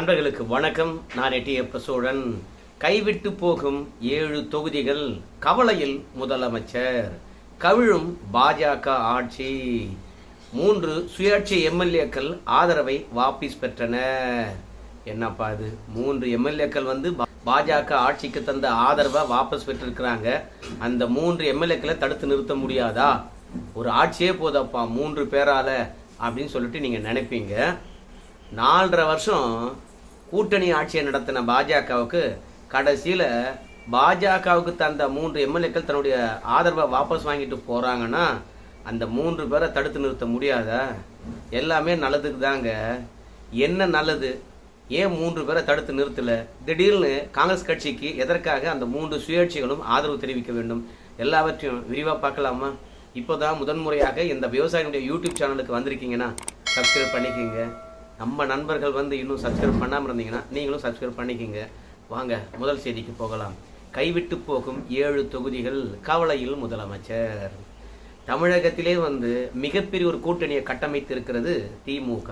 நண்பர்களுக்கு வணக்கம். நான் எட்டியப்ப சோழன் கைவிட்டு போகும் ஏழு தொகுதிகள் கவலையில் முதலமைச்சர். கவிழும் பாஜக ஆட்சி. மூன்று சுயாட்சி எம்எல்ஏக்கள் ஆதரவை வாபஸ் பெற்றனர். என்னப்பா இது? மூன்று எம்எல்ஏக்கள் வந்து பாஜக ஆட்சிக்கு தந்த ஆதரவை வாபஸ் பெற்றிருக்கிறாங்க. அந்த மூன்று எம்எல்ஏக்களை தடுத்து நிறுத்த முடியாதா? ஒரு ஆட்சியே போதப்பா மூன்று பேரால அப்படின்னு சொல்லிட்டு நீங்க நினைப்பீங்க. நாலரை வருஷம் கூட்டணி ஆட்சியை நடத்தின பாஜகவுக்கு கடைசியில் பாஜகவுக்கு தந்த மூன்று எம்எல்ஏக்கள் தன்னுடைய ஆதரவை வாபஸ் வாங்கிட்டு போகிறாங்கன்னா அந்த மூன்று பேரை தடுத்து நிறுத்த முடியாதா? எல்லாமே நல்லதுக்கு தாங்க. என்ன நல்லது? ஏன் மூன்று பேரை தடுத்து நிறுத்தலை? திடீர்னு காங்கிரஸ் கட்சிக்கு எதற்காக அந்த மூன்று சுயேட்சைகளும் ஆதரவு தெரிவிக்க வேண்டும்? எல்லாவற்றையும் விரிவாக பார்க்கலாமா? இப்போதான் முதன்முறையாக இந்த விவசாயினுடைய யூடியூப் சேனலுக்கு வந்திருக்கீங்கன்னா சப்ஸ்கிரைப் பண்ணிக்கோங்க. நம்ம நண்பர்கள் வந்து இன்னும் சப்ஸ்கிரைப் பண்ணாமல் இருந்தீங்கன்னா நீங்களும் சப்ஸ்கிரைப் பண்ணிக்கிங்க. வாங்க முதல் செய்திக்கு போகலாம். கைவிட்டு போகும் ஏழு தொகுதிகள் கவலையில் முதலமைச்சர். தமிழகத்திலே வந்து மிகப்பெரிய ஒரு கூட்டணியை கட்டமைத்து இருக்கிறது திமுக.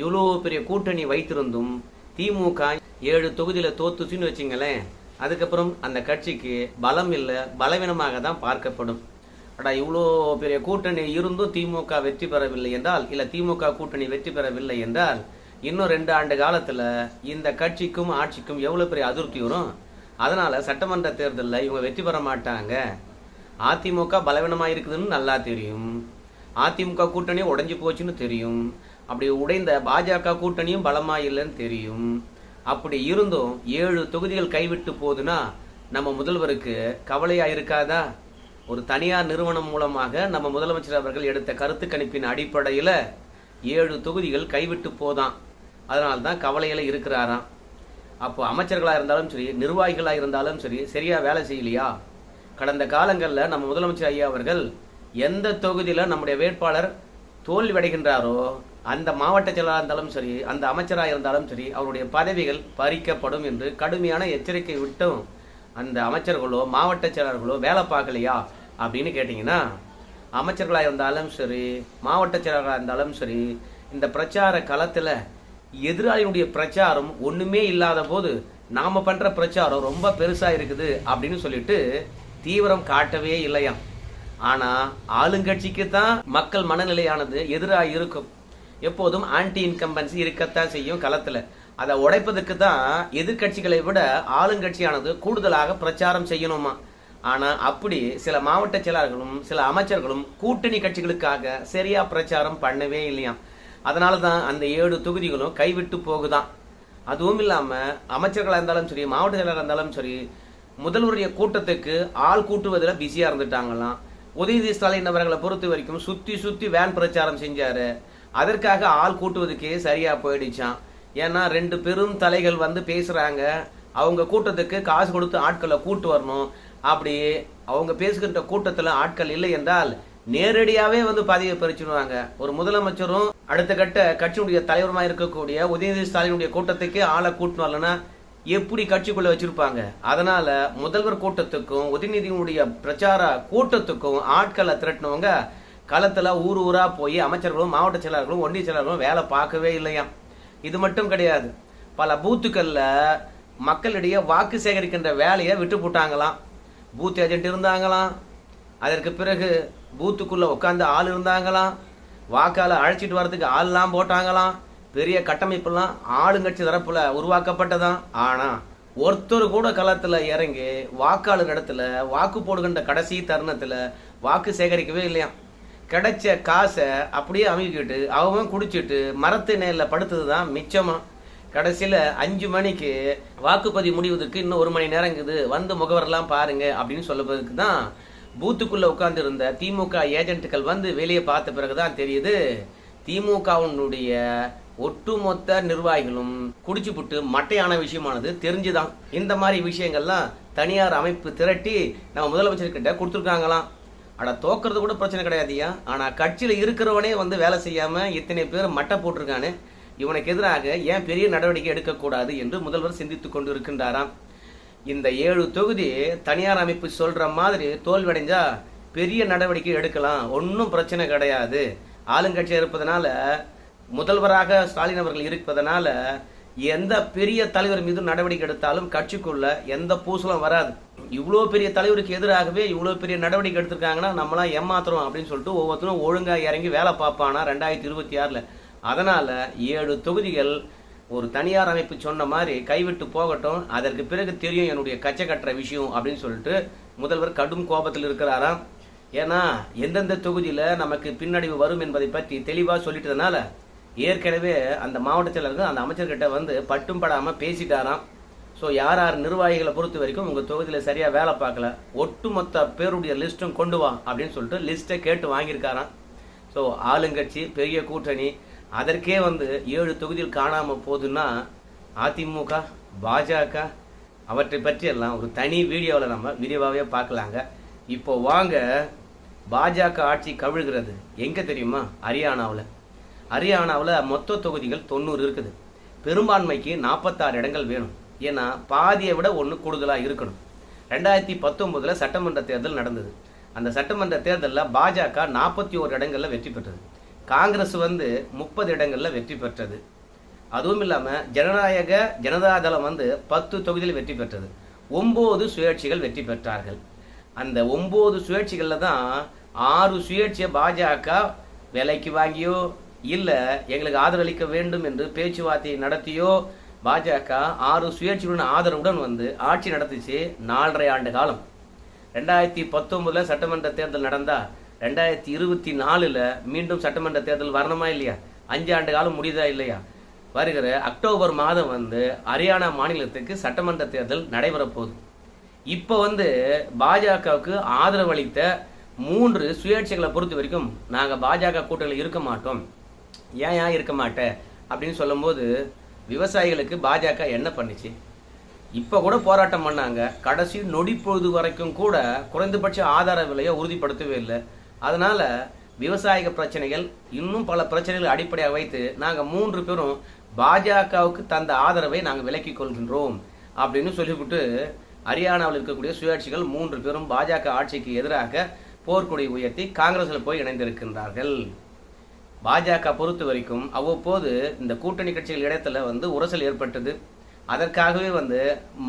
இவ்வளோ பெரிய கூட்டணி வைத்திருந்தும் திமுக ஏழு தொகுதியில் தோத்துச்சுன்னு வச்சுங்களேன் அதுக்கப்புறம் அந்த கட்சிக்கு பலம் இல்லை பலவீனமாக தான் பார்க்கப்படும். அடா இவ்வளோ பெரிய கூட்டணி இருந்தும் திமுக வெற்றி பெறவில்லை என்றால் இல்லை திமுக கூட்டணி வெற்றி பெறவில்லை என்றால் இன்னும் ரெண்டு ஆண்டு காலத்தில் இந்த கட்சிக்கும் ஆட்சிக்கும் எவ்வளோ பெரிய அதிருப்தி வரும்? அதனால் சட்டமன்ற தேர்தலில் இவங்க வெற்றி பெற மாட்டாங்க. அதிமுக பலவீனமாக இருக்குதுன்னு நல்லா தெரியும். அதிமுக கூட்டணி உடைஞ்சு போச்சுன்னு தெரியும். அப்படி உடைந்த பாஜக கூட்டணியும் பலமாக இல்லைன்னு தெரியும். அப்படி இருந்தும் ஏழு தொகுதிகள் கைவிட்டு போகுதுன்னா நம்ம முதல்வருக்கு கவலையாக இருக்காதா? ஒரு தனியார் நிறுவனம் மூலமாக நம்ம முதலமைச்சர் அவர்கள் எடுத்த கருத்து கணிப்பின் அடிப்படையில் ஏழு தொகுதிகள் கைவிட்டு போதான். அதனால தான் கவலையில் இருக்கிறாராம். அப்போ அமைச்சர்களாக இருந்தாலும் சரி நிர்வாகிகளாக இருந்தாலும் சரி சரியாக வேலை செய்யலையா? கடந்த காலங்களில் நம்ம முதலமைச்சர் ஐயா அவர்கள் எந்த தொகுதியில் நம்முடைய வேட்பாளர் தோல்வி அடைகின்றாரோ அந்த மாவட்ட செயலாளராக இருந்தாலும் சரி அந்த அமைச்சராக இருந்தாலும் சரி அவருடைய பதவிகள் பறிக்கப்படும் என்று கடுமையான எச்சரிக்கை விட்டும் அந்த அமைச்சர்களோ மாவட்ட செயலாளர்களோ வேலை பார்க்கலையா? அப்படின்னு கேட்டிங்கன்னா அமைச்சர்களாக இருந்தாலும் சரி மாவட்ட செயலாளராக இருந்தாலும் சரி இந்த பிரச்சார களத்தில் எதிராளியினுடைய பிரச்சாரம் ஒன்றுமே இல்லாத போது நாம் பண்ணுற பிரச்சாரம் ரொம்ப பெருசாக இருக்குது அப்படின்னு சொல்லிட்டு தீவிரம் காட்டவே இல்லையாம். ஆனால் ஆளுங்கட்சிக்கு தான் மக்கள் மனநிலையானது எதிராக இருக்கும். எப்போதும் ஆன்டி இன்கம்பன்சி இருக்கத்தான் செய்யும் களத்தில். அதை உடைப்பதற்கு தான் எதிர்க்கட்சிகளை விட ஆளுங்கட்சியானது கூடுதலாக பிரச்சாரம் செய்யணுமா? ஆனால் அப்படி சில மாவட்ட செயலாளர்களும் சில அமைச்சர்களும் கூட்டணி கட்சிகளுக்காக சரியாக பிரச்சாரம் பண்ணவே இல்லையாம். அதனால தான் அந்த ஏழு தொகுதிகளும் கைவிட்டு போகுதான் அதுவும் இல்லாமல் அமைச்சர்களாக இருந்தாலும் சரி மாவட்ட செயலாளராக இருந்தாலும் சரி முதல்வருடைய கூட்டத்துக்கு ஆள் கூட்டுவதில் பிஸியாக இருந்துட்டாங்களாம். உதயநிதி ஸ்டாலின் அவர்களை பொறுத்த வரைக்கும் சுற்றி சுற்றி வேன் பிரச்சாரம் செஞ்சார். அதற்காக ஆள் கூட்டுவதுக்கே சரியாக போயிடுச்சான் ஏன்னா ரெண்டு பெரும் தலைகள் வந்து பேசுகிறாங்க அவங்க கூட்டத்துக்கு காசு கொடுத்து ஆட்களை கூட்டு வரணும். அப்படி அவங்க பேசுகின்ற கூட்டத்தில் ஆட்கள் இல்லை என்றால் நேரடியாகவே வந்து பதவியை பறிச்சுடுவாங்க ஒரு முதலமைச்சரும் அடுத்த கட்ட கட்சியினுடைய தலைவருமா இருக்கக்கூடிய உதயநிதி ஸ்டாலினுடைய கூட்டத்துக்கு ஆளை கூட்டணும் இல்லைன்னா எப்படி கட்சிக்குள்ள வச்சிருப்பாங்க? அதனால முதல்வர் கூட்டத்துக்கும் உதயநிதியினுடைய பிரச்சார கூட்டத்துக்கும் ஆட்களை திரட்டினவங்க களத்தில் ஊர் ஊரா போய் அமைச்சர்களும் மாவட்ட செயலாளர்களும் ஒன்றிய செயலாளர்களும் வேலை பார்க்கவே இல்லையாம் இது மட்டும் கிடையாது. பல பூத்துக்களில் மக்களிடையே வாக்கு சேகரிக்கின்ற வேலையை விட்டு போட்டாங்களாம் பூத் ஏஜென்ட் இருந்தாங்களாம். அதற்கு பிறகு பூத்துக்குள்ளே உட்காந்து ஆள் இருந்தாங்களாம். வாக்கால் அழைச்சிட்டு வர்றதுக்கு ஆள்லாம் போட்டாங்களாம். பெரிய கட்டமைப்பெல்லாம் ஆளுங்கட்சி தரப்பில் உருவாக்கப்பட்டதாம். ஆனால் ஒருத்தர் கூட களத்தில் இறங்கி வாக்காளர் இடத்துல வாக்கு போடுகின்ற கடைசி தருணத்தில் வாக்கு சேகரிக்கவே இல்லையா? கிடைச்ச காசை அப்படியே அமைக்கிட்டு அவன் குடிச்சிட்டு மரத்து நேரில் படுத்தது தான் மிச்சமாக கடைசியில் அஞ்சு மணிக்கு வாக்குப்பதிவு முடிவதற்கு இன்னும் ஒரு மணி நேரம் இருக்குது வந்து முகவரெல்லாம் பாருங்க அப்படின்னு சொல்லுவதற்கு தான் பூத்துக்குள்ளே உட்காந்துருந்த திமுக ஏஜென்ட்டுகள் வந்து வெளியே பார்த்த பிறகு தான் தெரியுது. திமுகவினுடைய ஒட்டுமொத்த நிர்வாகிகளும் குடிச்சு புட்டு மட்டையான விஷயமானது தெரிஞ்சுதான். இந்த மாதிரி விஷயங்கள்லாம் தனியார் அமைப்பு திரட்டி நம்ம முதலமைச்சர்கிட்ட கொடுத்துருக்காங்களாம். ஆனால் தோக்கிறது கூட பிரச்சனை கிடையாதுயா ஆனால் கட்சியில் இருக்கிறவனே வந்து வேலை செய்யாமல் இத்தனை பேர் மட்டை போட்டிருக்கானு இவனுக்கு எதிராக ஏன் பெரிய நடவடிக்கை எடுக்கக்கூடாது என்று முதல்வர் சிந்தித்துக் கொண்டு இருக்கின்றாராம் இந்த ஏழு தொகுதி தனியார் அமைப்பு சொல்ற மாதிரி தோல்வடைஞ்சா பெரிய நடவடிக்கை எடுக்கலாம். ஒன்றும் பிரச்சனை கிடையாது. ஆளுங்கட்சியாக இருப்பதனால முதல்வராக ஸ்டாலின் அவர்கள் இருப்பதனால எந்த பெரிய தலைவர் மீது நடவடிக்கை எடுத்தாலும் கட்சிக்குள்ள எந்த பூசலும் வராது. இவ்வளோ பெரிய தலைவருக்கு எதிராகவே இவ்வளோ பெரிய நடவடிக்கை எடுத்திருக்காங்கன்னா நம்மளாம் ஏமாத்துறோம் அப்படின்னு சொல்லிட்டு ஒவ்வொருத்தரும் ஒழுங்காக இறங்கி வேலை பார்ப்பானா ரெண்டாயிரத்தி இருபத்தி ஆறில். அதனால் ஏழு தொகுதிகள் ஒரு தனியார் அமைப்பு சொன்ன மாதிரி கைவிட்டு போகட்டும் அதற்கு பிறகு தெரியும் என்னுடைய கச்சை கட்டுற விஷயம் அப்படின்னு சொல்லிட்டு முதல்வர் கடும் கோபத்தில் இருக்கிறாராம். ஏன்னா எந்தெந்த தொகுதியில் நமக்கு பின்னடைவு வரும் என்பதை பற்றி தெளிவாக சொல்லிட்டதுனால ஏற்கனவே அந்த மாவட்ட செயலர்கள் அந்த அமைச்சர்கிட்ட வந்து பட்டும் படாமல் பேசிட்டாராம். ஸோ யார் யார் நிர்வாகிகளை பொறுத்த வரைக்கும் உங்கள் தொகுதியில் சரியாக வேலை பார்க்கல ஒட்டுமொத்த பேருடைய லிஸ்ட்டும் கொண்டு வா அப்படின்னு சொல்லிட்டு லிஸ்ட்டை கேட்டு வாங்கியிருக்காராம். ஸோ ஆளுங்கட்சி பெரிய கூட்டணி அதற்கே வந்து ஏழு தொகுதியில் காணாமல் போகுதுன்னா அதிமுக பாஜக அவற்றை பற்றியெல்லாம் ஒரு தனி வீடியோவில் நம்ம விரிவாகவே பார்க்கலாங்க. இப்போ வாங்க பாஜக ஆட்சி கவிழ்கிறது. எங்கே தெரியுமா? ஹரியானாவில். ஹரியானாவில் மொத்த தொகுதிகள் தொண்ணூறு இருக்குது. பெரும்பான்மைக்கு நாற்பத்தாறு இடங்கள் வேணும். ஏன்னா பாதியை விட ஒன்று கூடுதலாக இருக்கணும். ரெண்டாயிரத்தி பத்தொம்போதில் சட்டமன்ற தேர்தல் நடந்தது. அந்த சட்டமன்ற தேர்தலில் பாஜக நாற்பத்தி ஓரு இடங்களில் வெற்றி பெற்றது. காங்கிரஸ் வந்து முப்பது இடங்களில் வெற்றி பெற்றது. அதுவும் இல்லாமல் ஜனநாயக ஜனதாதளம் வந்து பத்து தொகுதியில் வெற்றி பெற்றது. ஒம்பது சுயேட்சிகள் வெற்றி பெற்றார்கள். அந்த ஒம்பது சுயேட்சிகளில் தான் ஆறு சுயேட்சையை பாஜக விலைக்கு வாங்கியோ இல்லை எங்களுக்கு ஆதரவளிக்க வேண்டும் என்று பேச்சுவார்த்தை நடத்தியோ பாஜக ஆறு சுயேட்சைகளுடன் ஆதரவுடன் வந்து ஆட்சி நடத்திச்சு நாலரை ஆண்டு காலம். ரெண்டாயிரத்தி பத்தொன்பதுல சட்டமன்ற தேர்தல் நடந்தால் ரெண்டாயிரத்தி இருபத்தி நாலில் மீண்டும் சட்டமன்ற தேர்தல் வரணுமா இல்லையா? அஞ்சு ஆண்டு காலம் முடியுதா இல்லையா? வருகிற அக்டோபர் மாதம் வந்து ஹரியானா மாநிலத்துக்கு சட்டமன்ற தேர்தல் நடைபெற போகுது இப்போ வந்து பாஜகவுக்கு ஆதரவளித்த மூன்று சுயேட்சைகளை பொறுத்த வரைக்கும் நாங்கள் பாஜக கூட்டணியில் இருக்க மாட்டோம். ஏன் ஏன் இருக்க மாட்டேன்? அப்படின்னு சொல்லும்போது விவசாயிகளுக்கு பாஜக என்ன பண்ணுச்சு? இப்போ கூட போராட்டம் பண்ணாங்க. கடைசி நொடி பொழுது வரைக்கும் கூட குறைந்தபட்ச ஆதார விலையை உறுதிப்படுத்தவே இல்லை. அதனால விவசாயிக பிரச்சனைகள் இன்னும் பல பிரச்சனைகளை அடிப்படையாக வைத்து நாங்கள் மூன்று பேரும் பாஜகவுக்கு தந்த ஆதரவை நாங்கள் விலக்கிக் கொள்கின்றோம் அப்படின்னு சொல்லிவிட்டு ஹரியானாவில் இருக்கக்கூடிய சுயாட்சிகள் மூன்று பேரும் பாஜக ஆட்சிக்கு எதிராக போர்க்கொடி உயர்த்தி காங்கிரஸில் போய் இணைந்திருக்கின்றார்கள். பாஜக பொறுத்த வரைக்கும் அவ்வப்போது இந்த கூட்டணி கட்சிகள் இடத்துல வந்து உரசல் ஏற்பட்டது. அதற்காகவே வந்து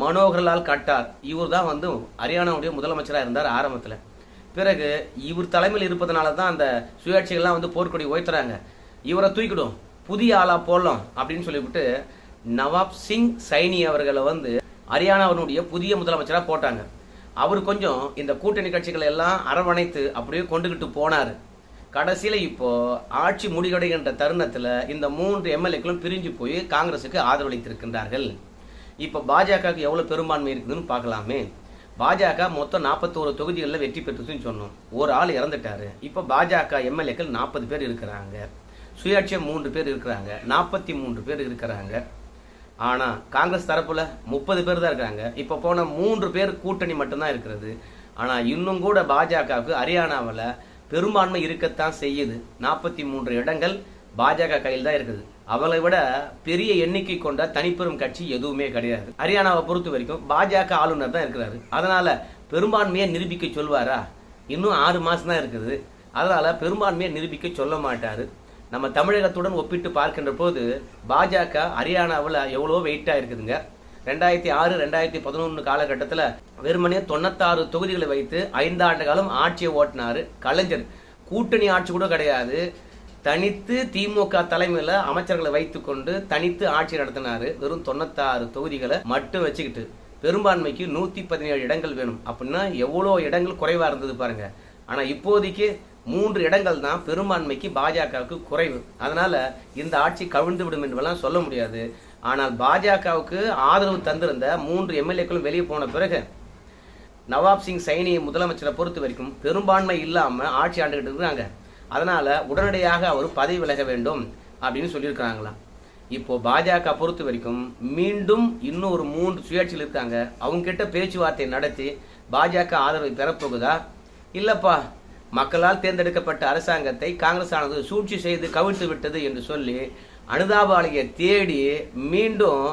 மனோகர்லால் கட்டார் இவர் தான் வந்து ஹரியானாவுடைய முதலமைச்சராக இருந்தார் ஆரம்பத்தில். பிறகு இவர் தலைமையில் இருப்பதனால தான் அந்த சுயாட்சிகள்லாம் வந்து போர்க்கொடி உயர்த்துறாங்க. இவரை தூக்கிடும் புதிய ஆளா போடலாம் அப்படின்னு சொல்லிவிட்டு நவாப் சிங் சைனி அவர்களை வந்து ஹரியானாவினுடைய புதிய முதலமைச்சராக போட்டாங்க. அவர் கொஞ்சம் இந்த கூட்டணி கட்சிகளை எல்லாம் அரவணைத்து அப்படியே கொண்டுகிட்டு போனார். கடைசியில் இப்போ ஆட்சி முடிவடைகின்ற தருணத்தில் இந்த மூன்று எம்எல்ஏக்களும் பிரிஞ்சு போய் காங்கிரஸுக்கு ஆதரவளித்திருக்கின்றார்கள். இப்போ பாஜகவுக்கு எவ்வளோ பெரும்பான்மை இருக்குதுன்னு பார்க்கலாமே. பாஜக மொத்தம் நாற்பத்தோரு தொகுதிகளில் வெற்றி பெற்றுச்சுன்னு சொன்னோம். ஒரு ஆள் இறந்துட்டாரு. இப்போ பாஜக எம்எல்ஏக்கள் நாற்பது பேர் இருக்கிறாங்க. சுயாட்சியம் மூன்று பேர் இருக்கிறாங்க. நாற்பத்தி மூன்று பேர் இருக்கிறாங்க. ஆனால் காங்கிரஸ் தரப்பில் முப்பது பேர் தான் இருக்காங்க இப்போ போன மூன்று பேர் கூட்டணி மட்டும்தான் இருக்கிறது. ஆனால் இன்னும் கூட பாஜகவுக்கு ஹரியானாவில் பெரும்பான்மை இருக்கத்தான் செய்யுது. நாற்பத்தி மூன்று இடங்கள் பாஜக கையில் தான் இருக்குது. அவளை விட பெரிய எண்ணிக்கை கொண்ட தனிப்பெரும் கட்சி எதுவுமே கிடையாது. ஹரியானாவை பொறுத்த வரைக்கும் பாஜக ஆளுநர் தான் இருக்கிறாரு. அதனால பெரும்பான்மையை நிரூபிக்க சொல்வாரா? இன்னும் ஆறு மாசம் தான் இருக்குது. அதனால பெரும்பான்மையை நிரூபிக்க சொல்ல மாட்டாரு. நம்ம தமிழகத்துடன் ஒப்பிட்டு பார்க்கின்ற போது பாஜக ஹரியானாவில் எவ்வளோ வெயிட்டாக இருக்குதுங்க. ரெண்டாயிரத்தி ஆறு ரெண்டாயிரத்தி பதினொன்று காலகட்டத்தில் வெறுமனே தொண்ணூத்தாறு தொகுதிகளை வைத்து ஐந்தாண்டு காலம் ஆட்சியை ஓட்டினார். கலைஞர். கூட்டணி ஆட்சி கூட கிடையாது. தனித்து திமுக தலைமையில் அமைச்சர்களை வைத்துக்கொண்டு தனித்து ஆட்சி நடத்தினார். வெறும் தொண்ணூத்தாறு தொகுதிகளை மட்டும் வச்சுக்கிட்டு பெரும்பான்மைக்கு நூற்றி பதினேழு இடங்கள் வேணும். அப்படின்னா எவ்வளோ இடங்கள் குறைவாக இருந்தது பாருங்க. ஆனால் இப்போதைக்கு மூன்று இடங்கள் தான் பெரும்பான்மைக்கு பாஜகவுக்கு குறைவு. அதனால இந்த ஆட்சி கவிழ்ந்து விடும் என்றெல்லாம் சொல்ல முடியாது. ஆனால் பாஜகவுக்கு ஆதரவு தந்திருந்த மூன்று எம்எல்ஏக்களும் வெளியே போன பிறகு நவாப் சிங் சைனியை முதலமைச்சரை பொறுத்த வரைக்கும் பெரும்பான்மை இல்லாம ஆட்சி ஆண்டுகிட்டு இருக்கிறாங்க அதனால் உடனடியாக அவர் பதவி விலக வேண்டும் அப்படின்னு சொல்லியிருக்கிறாங்களாம். இப்போ பாஜக பொறுத்த வரைக்கும் மீண்டும் இன்னும் ஒரு மூன்று சுயாட்சிகள் இருக்காங்க. அவங்ககிட்ட பேச்சுவார்த்தை நடத்தி பாஜக ஆதரவை பெறப்போகுதா இல்லைப்பா. மக்களால் தேர்ந்தெடுக்கப்பட்ட அரசாங்கத்தை காங்கிரஸ் ஆனது சூழ்ச்சி செய்து கவிழ்த்து விட்டது என்று சொல்லி அனுதாபாலையை தேடி மீண்டும்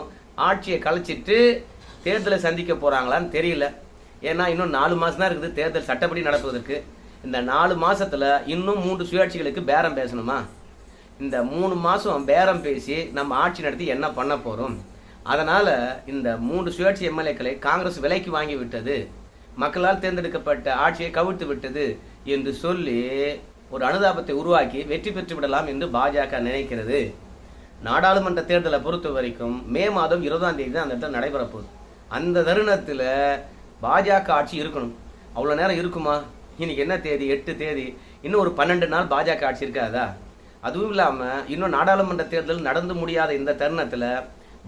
ஆட்சியை கலைச்சிட்டு தேர்தலை சந்திக்க போகிறாங்களான்னு தெரியல. ஏன்னா இன்னும் நாலு மாதம் தான் இருக்குது தேர்தல் சட்டப்படி நடப்பதற்கு. இந்த நாலு மாசத்துல இன்னும் மூன்று சுயாட்சிகளுக்கு பேரம் பேசணுமா? இந்த மூணு மாதம் பேரம் பேசி நம்ம ஆட்சி நடத்தி என்ன பண்ண போகிறோம் அதனால் இந்த மூன்று சுயாட்சி எம்எல்ஏக்களை காங்கிரஸ் விலைக்கு வாங்கி விட்டது. மக்களால் தேர்ந்தெடுக்கப்பட்ட ஆட்சியை கவிழ்த்து விட்டது என்று சொல்லி ஒரு அனுதாபத்தை உருவாக்கி வெற்றி பெற்று விடலாம் என்று பாஜக நினைக்கிறது. நாடாளுமன்ற தேர்தலை பொறுத்த வரைக்கும் மே மாதம் இருபதாம் தேதி தான் அந்த இடத்துல நடைபெற போகுது. அந்த தருணத்தில் பாஜக ஆட்சி இருக்கணும். அவ்வளோ நேரம் இருக்குமா? இன்னைக்கு என்ன தேதி? எட்டு தேதி. இன்னும் ஒரு பன்னெண்டு நாள் பாஜக ஆட்சி இருக்காதா? அதுவும் இல்லாமல் இன்னும் நாடாளுமன்ற தேர்தல் நடந்து முடியாத இந்த தருணத்தில்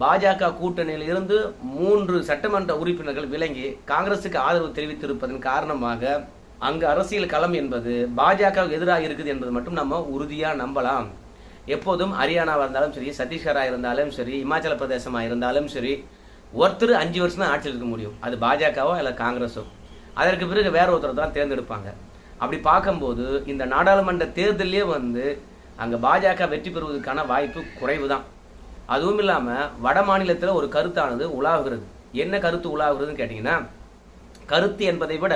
பாஜக கூட்டணியில் இருந்து மூன்று சட்டமன்ற உறுப்பினர்கள் விளங்கி காங்கிரசுக்கு ஆதரவு தெரிவித்திருப்பதன் காரணமாக அங்கு அரசியல் களம் என்பது பாஜகவுக்கு எதிராக இருக்குது என்பது மட்டும் நம்ம உறுதியாக நம்பலாம். எப்போதும் ஹரியானாவாக இருந்தாலும் சரி சத்தீஸ்கராக இருந்தாலும் சரி இமாச்சல பிரதேசமாக இருந்தாலும் சரி ஒருத்தர் அஞ்சு வருஷம் தான் ஆட்சியில் இருக்க முடியும். அது பாஜகவோ இல்லை காங்கிரஸோ. அதற்கு பிறகு வேற ஒருத்தர் தான் தேர்ந்தெடுப்பாங்க. அப்படி பார்க்கும்போது இந்த நாடாளுமன்ற தேர்தலே வந்து அங்கே பாஜக வெற்றி பெறுவதற்கான வாய்ப்பு குறைவு தான் அதுவும் இல்லாமல் வட மாநிலத்தில் ஒரு கருத்தானது உலாவுகிறது. என்ன கருத்து உலாவுகிறதுன்னு கேட்டிங்கன்னா கருத்து என்பதை விட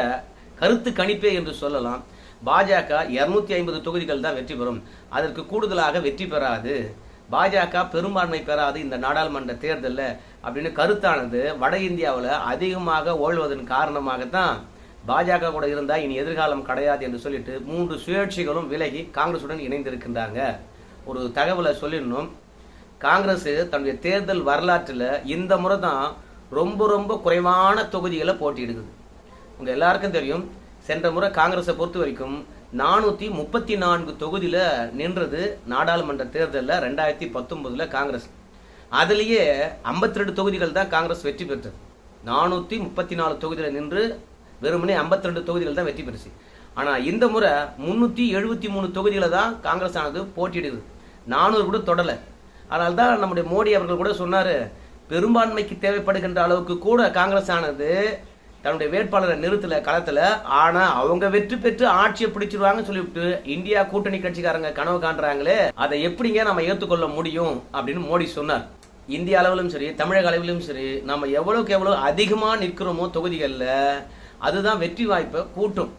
கருத்து கணிப்பே என்று சொல்லலாம். பாஜக இரநூத்தி ஐம்பது தொகுதிகள் தான் வெற்றி பெறும். அதற்கு கூடுதலாக வெற்றி பெறாது. பாஜக பெரும்பான்மை பெறாது இந்த நாடாளுமன்ற தேர்தலில் அப்படின்னு கருத்தானது வட இந்தியாவில் அதிகமாக ஓழ்வதன் காரணமாகத்தான் பாஜக கூட இருந்தால் இனி எதிர்காலம் கிடையாது என்று சொல்லிட்டு மூன்று சுயேட்சிகளும் விலகி காங்கிரசுடன் இணைந்திருக்கின்றாங்க. ஒரு தகவலை சொல்லிடணும். காங்கிரஸ் தன்னுடைய தேர்தல் வரலாற்றில் இந்த முறை தான் ரொம்ப ரொம்ப குறைவான தொகுதிகளை போட்டியிடுது. உங்கள் எல்லாருக்கும் தெரியும் சென்ற முறை காங்கிரஸை பொறுத்த வரைக்கும் நானூற்றி முப்பத்தி நான்கு தொகுதியில் நின்றது நாடாளுமன்ற தேர்தலில் ரெண்டாயிரத்தி பத்தொம்போதில் காங்கிரஸ். அதுலேயே ஐம்பத்தி ரெண்டு தொகுதிகள் தான் காங்கிரஸ் வெற்றி பெற்றது. நானூற்றி முப்பத்தி நாலு தொகுதியில் நின்று வெறுமனே ஐம்பத்தி ரெண்டு தொகுதிகள் தான் வெற்றி பெற்றுச்சு ஆனால் இந்த முறை முந்நூற்றி எழுபத்தி மூணு தொகுதிகளை தான் காங்கிரஸ் ஆனது போட்டியிடுது. நானூறு கூட தொடலை. அதனால தான் நம்முடைய மோடி அவர்கள் கூட சொன்னார் பெரும்பான்மைக்கு தேவைப்படுகின்ற அளவுக்கு கூட காங்கிரஸ் ஆனது தன்னுடைய வேட்பாளரை நிறுத்தல களத்துல. ஆனா அவங்க வெற்றி பெற்று ஆட்சியை பிடிச்சிருவாங்கன்னு சொல்லிவிட்டு இந்தியா கூட்டணி கட்சிக்காரங்க கனவு காண்றாங்களே அதை எப்படிங்க நம்ம ஏற்றுக்கொள்ள முடியும் அப்படின்னு மோடி சொன்னார். இந்திய அளவிலும் சரி தமிழக அளவிலும் சரி நம்ம எவ்வளவுக்கு எவ்வளவு அதிகமா நிற்கிறோமோ தொகுதிகளில் அதுதான் வெற்றி வாய்ப்பை கூட்டும்.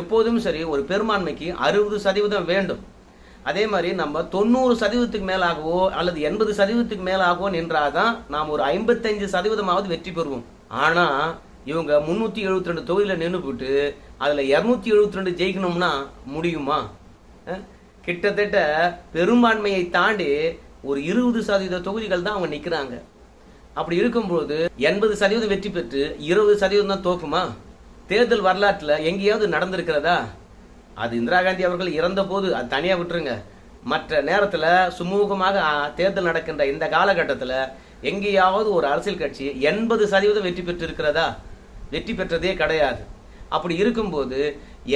எப்போதும் சரி ஒரு பெரும்பான்மைக்கு அறுபது சதவீதம் வேண்டும். அதே மாதிரி நம்ம தொண்ணூறு சதவீதத்துக்கு மேலாகவோ அல்லது எண்பது சதவீதத்துக்கு மேலாகவோ நின்றாதான் நாம் ஒரு ஐம்பத்தஞ்சு சதவீதமாவது வெற்றி பெறுவோம். ஆனால் இவங்க முந்நூற்றி எழுபத்தி ரெண்டு தொகுதியில் நின்று போட்டு அதில் இரநூத்தி எழுபத்தி ரெண்டு ஜெயிக்கணும்னா முடியுமா? கிட்டத்தட்ட பெரும்பான்மையை தாண்டி ஒரு இருபது சதவீத தொகுதிகள் தான் அவங்க நிற்கிறாங்க அப்படி இருக்கும்போது எண்பது சதவீதம் வெற்றி பெற்று இருபது சதவீதம் தான் தோக்குமா? தேர்தல் வரலாற்றில் எங்கேயாவது நடந்திருக்கிறதா? அது இந்திரா காந்தி அவர்கள் இறந்த போது அது தனியாக விட்டுருங்க. மற்ற நேரத்தில் சுமூகமாக தேர்தல் நடக்கின்ற இந்த காலகட்டத்தில் எங்கேயாவது ஒரு அரசியல் கட்சி எண்பது சதவீதம் வெற்றி பெற்று இருக்கிறதா வெற்றி பெற்றதே கிடையாது. அப்படி இருக்கும்போது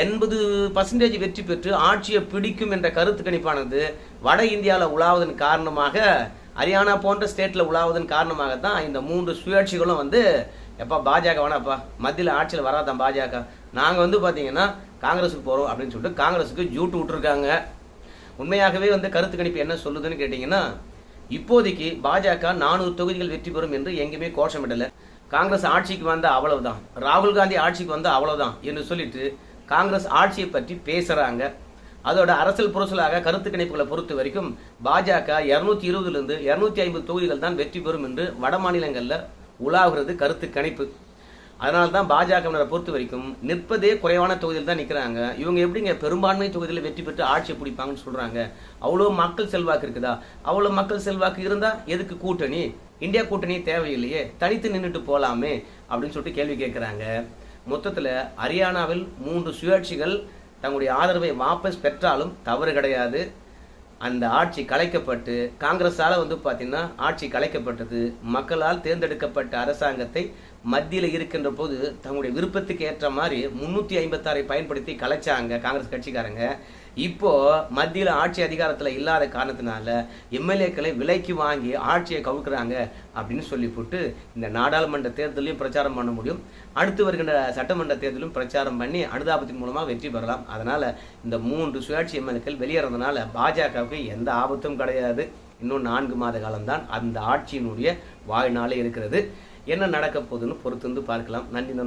எண்பது பர்சன்டேஜ் வெற்றி பெற்று ஆட்சியை பிடிக்கும் என்ற கருத்து கணிப்பானது வட இந்தியாவில் உலாவதன் காரணமாக ஹரியானா போன்ற ஸ்டேட்டில் உலாவதன் காரணமாக தான் இந்த மூன்று சுயாட்சிகளும் வந்து எப்பா பாஜக வேணாப்பா மத்தியில் ஆட்சியில் வராதான் பாஜக. நாங்கள் வந்து பார்த்தீங்கன்னா காங்கிரஸுக்கு போகிறோம் அப்படின்னு சொல்லிட்டு காங்கிரஸுக்கு ஜூட்டு விட்டுருக்காங்க. உண்மையாகவே வந்து கருத்து கணிப்பு என்ன சொல்லுதுன்னு கேட்டிங்கன்னா இப்போதைக்கு பாஜக நானூறு தொகுதிகள் வெற்றி பெறும் என்று எங்கேயுமே கோஷமிடலை காங்கிரஸ் ஆட்சிக்கு வந்த அவ்வளவுதான். ராகுல் காந்தி ஆட்சிக்கு வந்த அவ்வளவுதான் என்று சொல்லிட்டு காங்கிரஸ் ஆட்சியை பற்றி பேசுகிறாங்க அதோட அரசியல் புரசலாக கருத்து கணிப்புகளை பொறுத்த வரைக்கும் பாஜக இரநூத்தி இருபதுலேருந்து இரநூத்தி ஐம்பது தொகுதிகள் தான் வெற்றி பெறும் என்று வட மாநிலங்களில் உலாகிறது கருத்து கணிப்பு. அதனால தான் பாஜகவினரை பொறுத்த வரைக்கும் நிற்பதே குறைவான தொகுதியில் தான் நிற்கிறாங்க இவங்க எப்படிங்க பெரும்பான்மை தொகுதியில் வெற்றி பெற்று ஆட்சியை பிடிப்பாங்கன்னு சொல்கிறாங்க அவ்வளோ மக்கள் செல்வாக்கு இருக்குதா? அவ்வளோ மக்கள் செல்வாக்கு இருந்தால் எதுக்கு கூட்டணி? இந்தியா கூட்டணி தேவையில்லையே தனித்து நின்றுட்டு போகலாமே அப்படின்னு சொல்லிட்டு கேள்வி கேட்குறாங்க. மொத்தத்தில் ஹரியானாவில் மூன்று சுயாட்சிகள் தங்களுடைய ஆதரவை வாபஸ் பெற்றாலும் தவறு கிடையாது. அந்த ஆட்சி கலைக்கப்பட்டு காங்கிரஸால் வந்து பார்த்தீங்கன்னா ஆட்சி கலைக்கப்பட்டது. மக்களால் தேர்ந்தெடுக்கப்பட்ட அரசாங்கத்தை மத்தியில் இருக்கின்ற போது தங்களுடைய விருப்பத்துக்கு ஏற்ற மாதிரி முன்னூற்றி ஐம்பத்தாறை பயன்படுத்தி கலைச்சாங்க காங்கிரஸ் கட்சிக்காரங்க. இப்போ மத்தியில் ஆட்சி அதிகாரத்தில் இல்லாத காரணத்தினால எம்எல்ஏக்களை விலைக்கு வாங்கி ஆட்சியை கவுக்குறாங்க அப்படின்னு சொல்லி போட்டு இந்த நாடாளுமன்ற தேர்தலையும் பிரச்சாரம் பண்ண முடியும். அடுத்து வருகின்ற சட்டமன்ற தேர்தலும் பிரச்சாரம் பண்ணி அனுதாபத்தின் மூலமாக வெற்றி பெறலாம். அதனால் இந்த மூன்று சுயாட்சி எம்எல்ஏக்கள் வெளியேறதுனால பாஜகவுக்கு எந்த ஆபத்தும் கிடையாது. இன்னும் நான்கு மாத காலம்தான் அந்த ஆட்சியினுடைய வாழ்நாளே இருக்கிறது. என்ன நடக்க போகுதுன்னு பொறுத்து வந்து பார்க்கலாம் நன்றி நண்பர்களே.